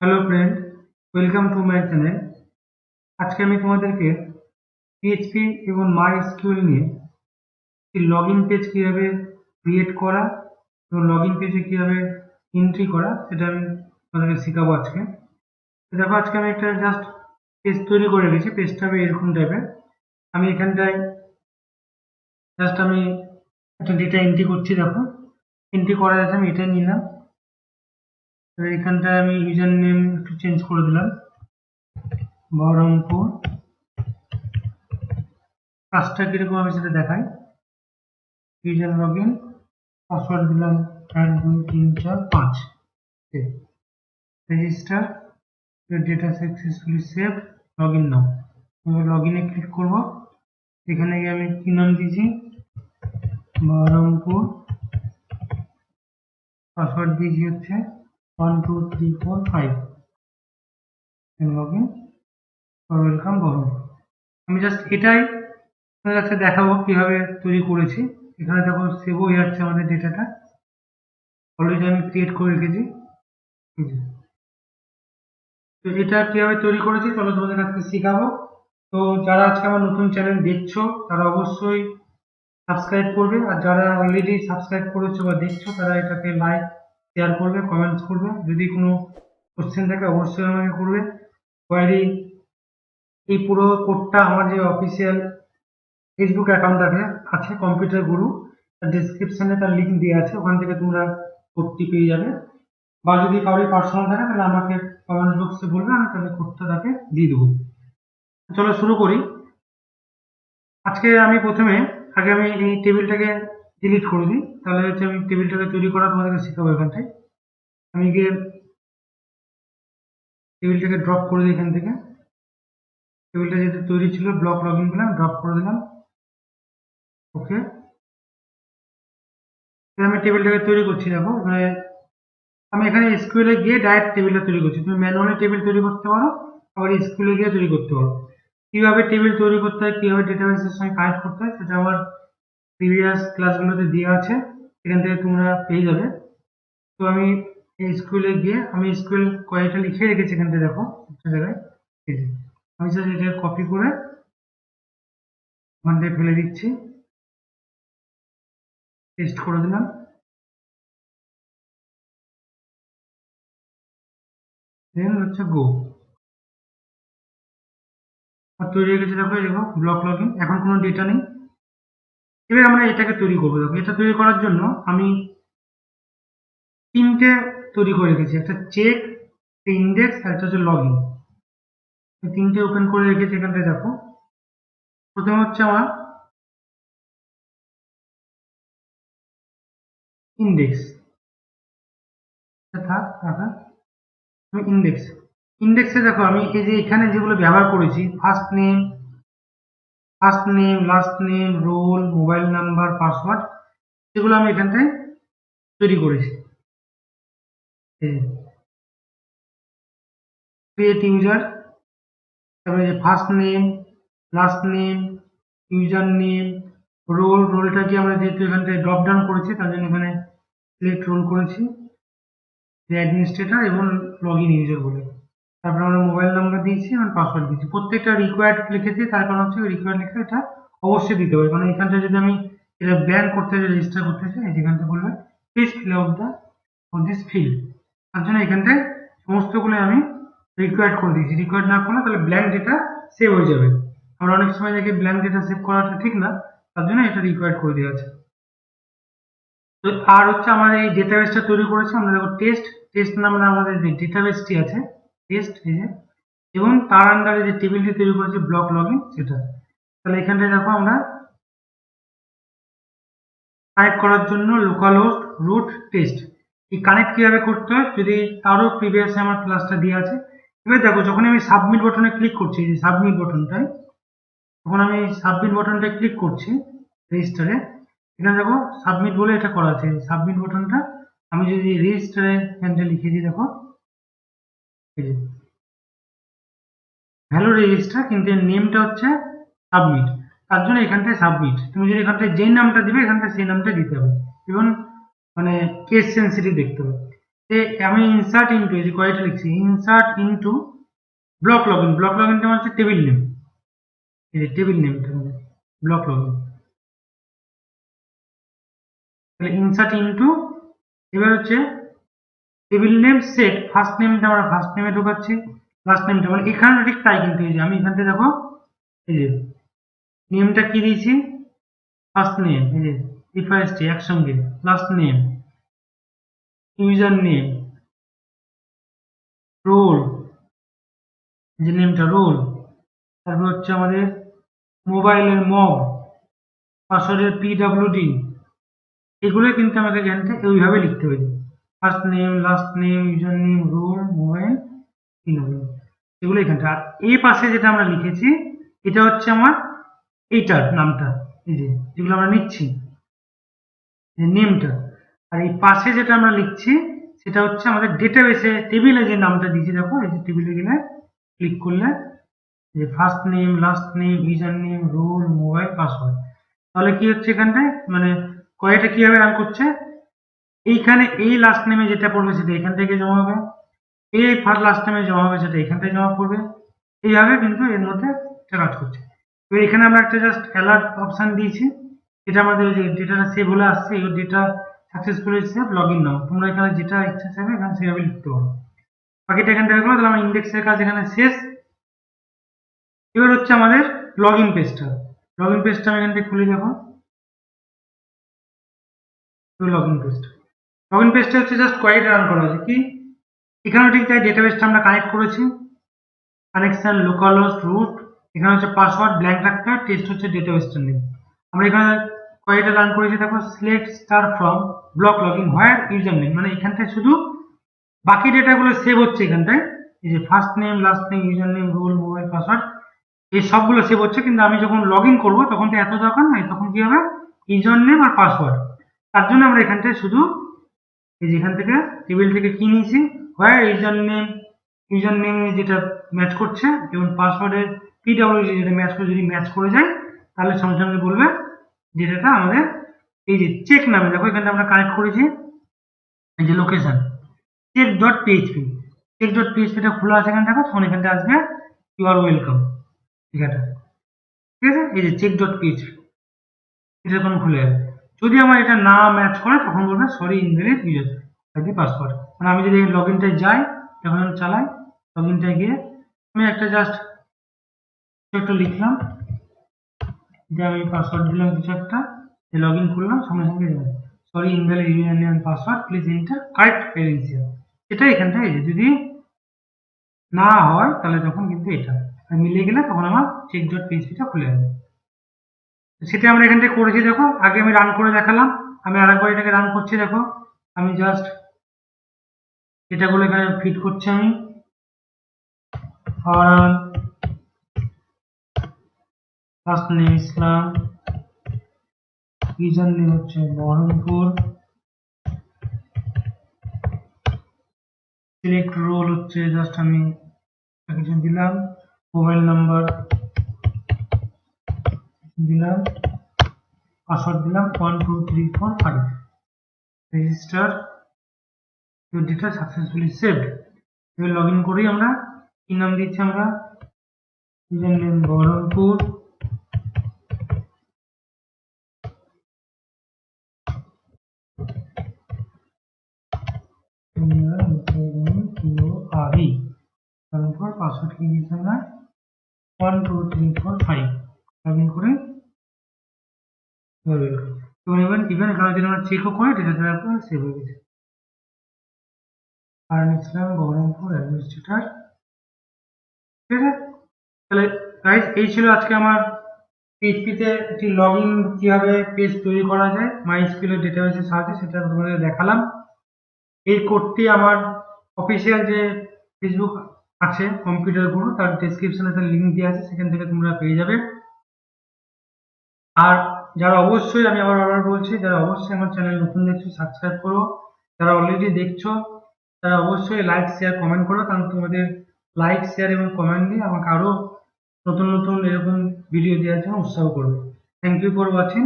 Hello friend welcome to my channel আজকে আমি তোমাদেরকে পিএইচপি এবং মাই এসকিউএল নিয়ে লগ ইন পেজ কীভাবে ক্রিয়েট করা এবং লগ ইন পেজে কীভাবে এন্ট্রি করা, সেটা আমি তোমাদেরকে শেখাবো আজকে। দেখো, আজকে আমি একটা জাস্ট পেজ তৈরি করে রেখেছি পেজটা হবে এরকম টাইপের আমি এখানটায় জাস্ট আমি একটা ডেটা এন্ট্রি করছি, দেখো। এন্ট্রি করা যাচ্ছে আমি এটা নিলাম। এখানটায় আমি ইউজার নেম একটু চেঞ্জ করে দিলাম। বহরমপুর। কাজটা কীরকম হবে সেটা দেখাই। ইউজার লগ ইন পাসওয়ার্ড দিলাম এক, দুই, তিন, চার, পাঁচ। Register data successfully save log in now. Log ইনে ক্লিক করব। এখানে গিয়ে আমি কি নাম দিয়েছি? বহরমপুর। পাসওয়ার্ড দিয়েছি হচ্ছে two three four five log in welcome Baharampur আমি জাস্ট এটাই আপনাদের কাছে দেখাবো কীভাবে তৈরি করেছি। এখানে দেখো সেভ হয়ে যাচ্ছে আমাদের ডেটাটা অলরেডি আমি ক্রিয়েট করে রেখেছি। তো এটা কীভাবে তৈরি করেছি, চলো তোমাদের কাছে শেখাবো। তো যারা আজকে আমার নতুন চ্যানেল দেখছ, তারা অবশ্যই সাবস্ক্রাইব করবে। আর যারা অলরেডি সাবস্ক্রাইব করেছ বা দেখছ, তারা এটাকে লাইক শেয়ার করবে কমেন্টস করবে। যদি কোনো কোশ্চেন থাকে, অবশ্যই আমাকে করবে। কোয়ারি এই পুরো কোডটা আমার যে অফিসিয়াল ফেসবুক অ্যাকাউন্ট আছে আছে কম্পিউটার গুরু তার ডিসক্রিপশনে তার লিঙ্ক দেওয়া আছে, ওখান থেকে তোমরা কোডটি পেয়ে যাবে। বা যদি কারোর পার্সোনাল থাকে, তাহলে আমাকে কমেন্ট বক্সে বলবে, আমি তাহলে কোডটা তাকে দিয়ে দেবো। চলো শুরু করি। আজকে আমি প্রথমে, আগে আমি এই টেবিলটাকে ডিলিট করে দিই, তাহলে হচ্ছে আমি টেবিলটাকে তৈরি করা তোমাদেরকে শেখাবো এখানটায়। আমি গিয়ে টেবিলটাকে ড্রপ করে দিই এখান থেকে। টেবিলটা যেহেতু তৈরি ছিল ব্লক লগ ইন করলাম ড্রপ করে দিলাম। ওকে আমি টেবিলটাকে তৈরি করছি, দেখো, এখানে আমি এখানে স্কুলে গিয়ে ডাইরেক্ট টেবিলটা তৈরি করছি। তুমি ম্যানুয়ালি টেবিল তৈরি করতে পারো, আবার স্কুলে গিয়ে তৈরি করতে পারো। কীভাবে টেবিল তৈরি করতে হয়, কীভাবে ডেটাবেসের সঙ্গে কানেক্ট করতে হয়, সেটা আমার প্রিভিয়াস ক্লাসগুলোতে দেওয়া আছে সেখান থেকে তোমরা পেয়ে যাবে। তো আমি এই স্কুলে গিয়ে, আমি স্কুল কয়েকটা লিখে রেখেছি এখান থেকে দেখো, একটা জায়গায়। আমি স্যার এটা কপি করে ওখান থেকে ফেলে দিচ্ছি। পেস্ট করে দিলাম। হচ্ছে গো আর তৈরি হয়ে গেছে, দেখো দেখো ব্লক লগ এখন কোনো ডেটা নেই। এবার আমরা এটাকে তৈরি করব। দেখো, এটা তৈরি করার জন্য আমি তিনটে তৈরি করে রেখেছি। একটা চেক একটা ইন্ডেক্স আর একটা হচ্ছে লগ ইন তিনটে ওপেন করে রেখেছি এখানটায় দেখো। প্রথমে হচ্ছে আমার ইন্ডেক্স থাক ইন্ডেক্স ইন্ডেক্সে দেখো, আমি এই যে এখানে যেগুলো ব্যবহার করেছি first name first name last name role mobile number password সেগুলো আমি এখান থেকে তৈরি করেছি। ক্রিয়েট ইউজার তারপরে যে first name last name user name role রোলটা কি আমরা যেহেতু এখানটায় ড্রপ ডাউন করেছি, তার জন্য এখানে সিলেক্ট রোল করেছি। অ্যাডমিনিস্ট্রেটর এবং লগ ইন ইউজার বলে। তারপরে আমরা মোবাইল নাম্বার দিয়েছি এবং পাসওয়ার্ড দিয়েছি। প্রত্যেকটা রিকোয়ার্ড লিখেছি, তার কারণ হচ্ছে রিকোয়ার্ড লিখে এটা অবশ্যই দিতে হবে। কারণ এখানটা যদি আমি এটা ব্যান করতে চাই রেজিস্টার করতে চাই যেখানটা বলবে please fill out the for this field তার জন্য এখানটায় সমস্তগুলো আমি রিকোয়ার্ড করে দিয়েছি। রিকোয়ার্ড না করলে তাহলে ব্ল্যাঙ্ক ডেটা সেভ হয়ে যাবে। আমরা অনেক সময় দেখি ব্ল্যাঙ্ক ডেটা সেভ করাটা ঠিক না, তার জন্য এটা রিকোয়ার্ড করে দেওয়া আছে। তো আর হচ্ছে আমার এই ডেটাবেসটা তৈরি করেছি, আমরা দেখো টেস্ট টেস্ট নামে আমাদের যে ডেটাবেসটি আছে টেস্ট এই এবং তার আন্ডারে যে টেবিলটি তৈরি করেছে ব্লক লগইন সেটা। তাহলে এখানটায় দেখো আমরা কানেক্ট করার জন্য লোকাল হোস্ট রুট টেস্ট এই কানেক্ট কীভাবে করতে হয়? যদি তারও প্রিভিয়াসে আমার ক্লাসটা দেওয়া আছে। এবার দেখো, যখন আমি সাবমিট বাটনে ক্লিক করছি যে সাবমিট বাটনটায় তখন আমি সাবমিট বাটনটায় ক্লিক করছি রেজিস্টারে এখানে দেখো সাবমিট বলে এটা করা আছে। সাবমিট বাটনটা আমি যদি রেজিস্টারে এখানটা লিখে দিই, দেখো ভ্যালু রেজিস্টার কিন্তু এর নেমটা হচ্ছে সাবমিট তার জন্য এখানটায় সাবমিট তুমি যদি এখানটায় যেই নামটা দিবে, এখানটায় সেই নামটা দিতে হবে। এবং মানে কেস সেন্সিটিভ দেখতে হবে। আমি ইনসার্ট ইনটু এই যে কয়েকটা লিখছি? Insert into block login block লগইনটা মানে হচ্ছে টেবিল নেম এই যে টেবিল নেমটা ব্লক লগইন তাহলে ইনসার্ট ইনটু এবার হচ্ছে টেবিল নেম সেট ফার্স্ট নেমটা আমরা ফার্স্ট নেমে ঢোকাচ্ছি। লাস্ট নেমটা মানে এখানে ঠিক তাই কিন্তু এই যে, আমি এখান থেকে দেখো, এই যে নেমটা কি দিয়েছি? ফার্স্ট নেম এই যে ডিফারেন্সটি একসঙ্গে। Last name user name role যে নেমটা রোল তারপর হচ্ছে আমাদের মোবাইলের মব পাসওয়ার্ডের পিডাব্লিউডি এগুলো কিন্তু আমাকে থেকে ওইভাবে লিখতে হবে first name last name user name role mobile PW এগুলো এখানটা। আর এই পাশে যেটা আমরা লিখেছি, এটা হচ্ছে আমার এইটার নামটা। এই যে, যেগুলো আমরা নিচ্ছি নেমটা আর এই পাশে যেটা আমরা লিখছি, সেটা হচ্ছে আমাদের ডেটাবেসে টেবিলে যে নামটা দিয়েছি, দেখো, এই যে টেবিলে গেলে ক্লিক করলে যে first name last name user name role mobile password তাহলে কি হচ্ছে এখানটায়? মানে কয়টা কীভাবে রান করছে? এইখানে এই লাস্ট নেমে যেটা পড়বে সেটা এখান থেকে জমা হবে। এই ফার্স্ট লাস্ট নেমে জমা হবে সেটা এখান থেকে জমা পড়বে। এইভাবে কিন্তু এর মধ্যে কাজ করছে। এবার এখানে আমরা একটা জাস্ট অ্যালার্ট অপশন দিয়েছি। এটা আমাদের যে ডেটাটা সেভ হলে আসছে, এই data successfully save log in now. তোমরা এখানে যেটা ইচ্ছা চাইবে, এখানে সেভাবে লিখতে পারো। বাকিটা এখান থেকে তাহলে আমার ইন্ডেক্সের কাজ এখানে শেষ। এবার হচ্ছে আমাদের লগ ইন পেজটা লগ ইন পেজটা আমি এখান থেকে খুলে দেখো। লগ ইন পেজটা লগ ইন পেজটা হচ্ছে জাস্ট কয়েকটা রান করা হয়েছে। কি? এখানে ঠিক তাই ডেটাবেসটা আমরা কানেক্ট করেছি। কানেকশন লোকাল হোস্ট রুট এখানে হচ্ছে পাসওয়ার্ড ব্ল্যাঙ্ক রাখতে টেস্ট হচ্ছে ডেটাবেসটার নেম আমরা এখানে কয়েকটা রান করেছি, দেখো select star from block log in where user name মানে এখানটায় শুধু বাকি ডেটাগুলো সেভ হচ্ছে এখানটায়। এই যে first name last name user name role mobile password এই সবগুলো সেভ হচ্ছে। কিন্তু আমি যখন লগ ইন করব, তখন তো এত দরকার নাই। তখন কি হবে? ইউজার নেম আর পাসওয়ার্ড তার জন্য আমরা এখানটায় শুধু এই যে এখান থেকে টেবিল থেকে কি নিয়েছি। হয় ইউজার নেম ইউজার নেম যেটা ম্যাচ করছে এবং পাসওয়ার্ডের পিডাব্লিউজি যেটা ম্যাচ করে, যদি ম্যাচ করে যায়, তাহলে সঙ্গে সঙ্গে বলবে যে এটা আমাদের এই যে চেক নামে। দেখো এখানটা আমরা কানেক্ট করেছি। এই যে location check dot PHP check dot পিএইচপিটা খোলা আছে এখানে, দেখো, তখন এখানটা আসবে ইউ আর ওয়েলকাম ঠিকাটা ঠিক আছে? এই যে চেক ডট পিএইচপি এটা তখন খুলে যাবে। যদি আমার এটা না ম্যাচ করে, তখন বলবে sorry invalid user ID password মানে আমি যদি লগ ইনটায় যাই, যখন আমি চালাই লগ ইনটায় গিয়ে, আমি একটা জাস্ট একটা লিখলাম, যে আমি পাসওয়ার্ড দিলাম কিছু একটা লগ ইন করলাম, সঙ্গে সঙ্গে যাবে। Sorry invalid union password please enter correct credential এটা এই যে যদি না হয়, তাহলে তখন কিন্তু এটা। মিলিয়ে গেলে তখন আমার চেক ডট পিএইচপিটা খুলে যাবে। সেটা আমরা এখান থেকে করেছি, দেখো। আগে আমি রান করে দেখালাম। আমি আরেকবার এটাকে রান করছি, দেখো। আমি জাস্ট এটাগুলো এখানে ফিট করছি আমি। ইসলাম ইউজার নেম হচ্ছে বহরমপুর। সিলেক্ট রোল হচ্ছে জাস্ট আমি দিলাম। মোবাইল নাম্বার দিলাম পাসওয়ার্ড দিলাম one two three four five register your data successfully saved এবার লগ ইন করি আমরা। কি নাম দিচ্ছি আমরা? ইউজার নেম বহরমপুর পাসওয়ার্ড কি দিচ্ছি আমরা? One two three four five in করে? তো ইভেন ইভেন এখানে যদি আমরা চেকও করি ডেটা দেওয়ার পর সেভ হয়ে গেছে। আর ইসলাম বহরমপুর অ্যাডমিনিস্ট্রেটর ঠিক আছে? তাহলে গাইজ এই ছিল আজকে আমার পিএইচপিতে একটি লগ ইন কীভাবে পেজ তৈরি করা যায় মাই স্কিলের ডেটাবেসের সাহায্যে সেটা তোমাদের দেখালাম। এই কোডটি আমার অফিসিয়াল যে ফেসবুক আছে কম্পিউটার গুরু তার ডেসক্রিপশনে তার লিঙ্ক দেওয়া আছে, সেখান থেকে তোমরা পেয়ে যাবে। আর যারা অবশ্যই আমি আবার আবার বলছি, যারা অবশ্যই আমার চ্যানেল নতুন দেখছ সাবস্ক্রাইব করো। যারা অলরেডি দেখছ, তারা অবশ্যই লাইক শেয়ার কমেন্ট করো, কারণ তোমাদের লাইক শেয়ার এবং কমেন্ট দিয়ে আমাকে আরও নতুন নতুন এরকম ভিডিও দেওয়ার জন্য উৎসাহ করবে। Thank you for watching